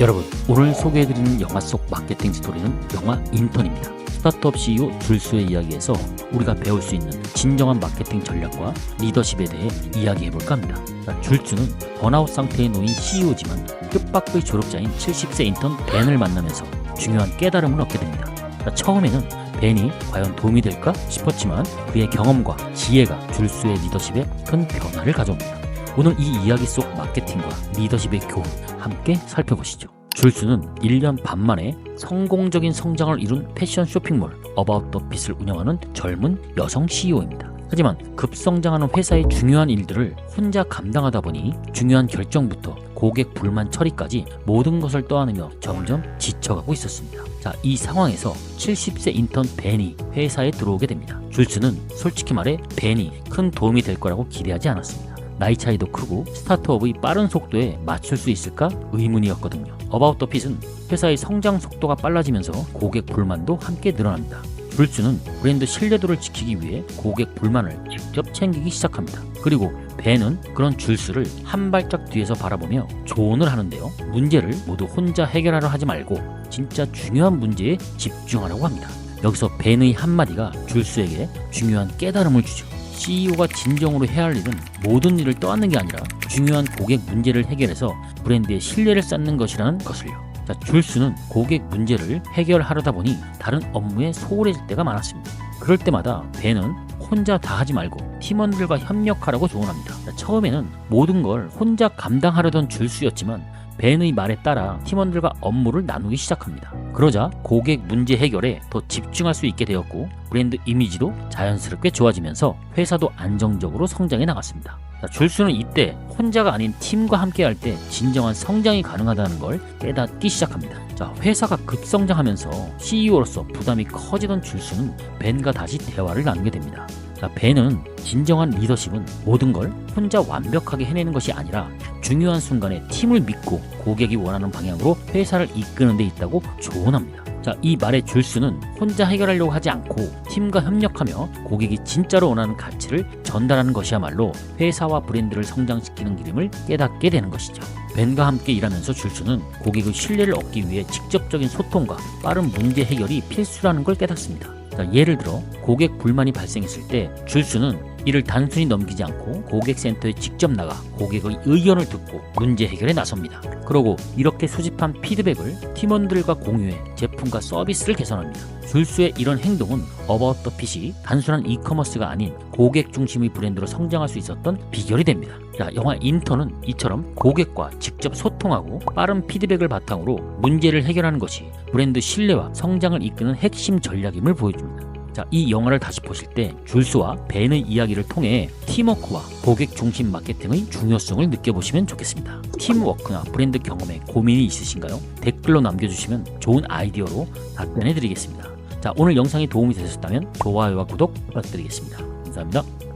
여러분, 오늘 소개해드리는 영화 속 마케팅 스토리는 영화 인턴입니다. 스타트업 CEO 줄수의 이야기에서 우리가 배울 수 있는 진정한 마케팅 전략과 리더십에 대해 이야기해볼까 합니다. 자, 줄수는 번아웃 상태에 놓인 CEO지만 끝밖의 졸업자인 70세 인턴 벤을 만나면서 중요한 깨달음을 얻게 됩니다. 자, 처음에는 벤이 과연 도움이 될까 싶었지만 그의 경험과 지혜가 줄수의 리더십에 큰 변화를 가져옵니다. 오늘 이 이야기 속 마케팅과 리더십의 교훈 함께 살펴보시죠. 줄수는 1년 반 만에 성공적인 성장을 이룬 패션 쇼핑몰 어바웃 더 핏을 운영하는 젊은 여성 CEO입니다. 하지만 급성장하는 회사의 중요한 일들을 혼자 감당하다 보니 중요한 결정부터 고객 불만 처리까지 모든 것을 떠안으며 점점 지쳐가고 있었습니다. 자, 이 상황에서 70세 인턴 벤이 회사에 들어오게 됩니다. 줄스는 솔직히 말해 벤이 큰 도움이 될 거라고 기대하지 않았습니다. 나이 차이도 크고 스타트업의 빠른 속도에 맞출 수 있을까 의문이었거든요. 어바웃 더 핏은 회사의 성장 속도가 빨라지면서 고객 불만도 함께 늘어납니다. 줄스는 브랜드 신뢰도를 지키기 위해 고객 불만을 직접 챙기기 시작합니다. 그리고 벤은 그런 줄스를 한 발짝 뒤에서 바라보며 조언을 하는데요. 문제를 모두 혼자 해결하려 하지 말고 진짜 중요한 문제에 집중하라고 합니다. 여기서 벤의 한마디가 줄스에게 중요한 깨달음을 주죠. CEO가 진정으로 해야 할 일은 모든 일을 떠안는 게 아니라 중요한 고객 문제를 해결해서 브랜드의 신뢰를 쌓는 것이라는 것을요. 자, 줄수는 고객 문제를 해결하려다 보니 다른 업무에 소홀해질 때가 많았습니다. 그럴 때마다 벤은 혼자 다 하지 말고 팀원들과 협력하라고 조언합니다. 자, 처음에는 모든 걸 혼자 감당하려던 줄수였지만 벤의 말에 따라 팀원들과 업무를 나누기 시작합니다. 그러자 고객 문제 해결에 더 집중할 수 있게 되었고 브랜드 이미지도 자연스럽게 좋아지면서 회사도 안정적으로 성장해 나갔습니다. 자, 줄수는 이때 혼자가 아닌 팀과 함께 할 때 진정한 성장이 가능하다는 걸 깨닫기 시작합니다. 자, 회사가 급성장하면서 CEO로서 부담이 커지던 줄수는 벤과 다시 대화를 나누게 됩니다. 자, 벤은 진정한 리더십은 모든 걸 혼자 완벽하게 해내는 것이 아니라 중요한 순간에 팀을 믿고 고객이 원하는 방향으로 회사를 이끄는 데 있다고 조언합니다. 자, 이 말의 줄수는 혼자 해결하려고 하지 않고 팀과 협력하며 고객이 진짜로 원하는 가치를 전달하는 것이야말로 회사와 브랜드를 성장시키는 길임을 깨닫게 되는 것이죠. 벤과 함께 일하면서 줄수는 고객의 신뢰를 얻기 위해 직접적인 소통과 빠른 문제 해결이 필수라는 걸 깨닫습니다. 자, 예를 들어 고객 불만이 발생했을 때 줄수는 이를 단순히 넘기지 않고 고객센터에 직접 나가 고객의 의견을 듣고 문제 해결에 나섭니다. 그러고 이렇게 수집한 피드백을 팀원들과 공유해 제품과 서비스를 개선합니다. 줄수의 이런 행동은 어바웃 더 핏이 단순한 이커머스가 아닌 고객 중심의 브랜드로 성장할 수 있었던 비결이 됩니다. 자, 영화 인턴은 이처럼 고객과 직접 소통하고 빠른 피드백을 바탕으로 문제를 해결하는 것이 브랜드 신뢰와 성장을 이끄는 핵심 전략임을 보여줍니다. 자, 이 영화를 다시 보실 때 줄수와 벤의 이야기를 통해 팀워크와 고객 중심 마케팅의 중요성을 느껴보시면 좋겠습니다. 팀워크나 브랜드 경험에 고민이 있으신가요? 댓글로 남겨주시면 좋은 아이디어로 답변해 드리겠습니다. 자, 오늘 영상이 도움이 되셨다면 좋아요와 구독 부탁드리겠습니다. 감사합니다.